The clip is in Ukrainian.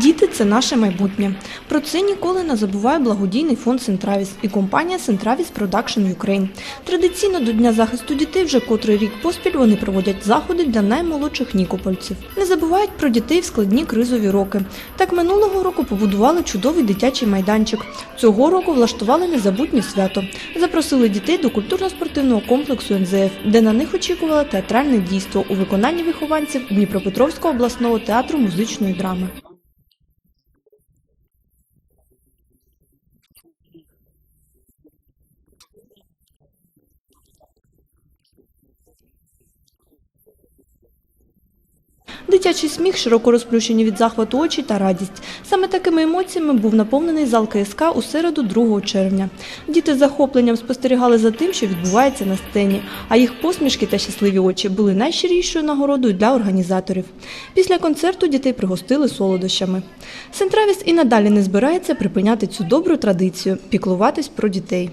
Діти це наше майбутнє. Про це ніколи не забуває благодійний фонд Сентравіс і компанія Сентравіс Продакшн Ukraine. Традиційно до Дня захисту дітей вже котрий рік поспіль вони проводять заходи для наймолодших нікопольців. Не забувають про дітей в складні кризові роки. Так минулого року побудували чудовий дитячий майданчик. Цього року влаштували незабутнє свято. Запросили дітей до культурно-спортивного комплексу НЗФ, де на них очікувало театральне дійство у виконанні вихованців Дніпропетровського обласного театру музичної драми. Thank you. Дитячий сміх, широко розплющені від захвату очі та радість. Саме такими емоціями був наповнений зал КСК у середу 2 червня. Діти з захопленням спостерігали за тим, що відбувається на сцені, а їх посмішки та щасливі очі були найщирішою нагородою для організаторів. Після концерту дітей пригостили солодощами. Сентравіс і надалі не збирається припиняти цю добру традицію піклуватись про дітей.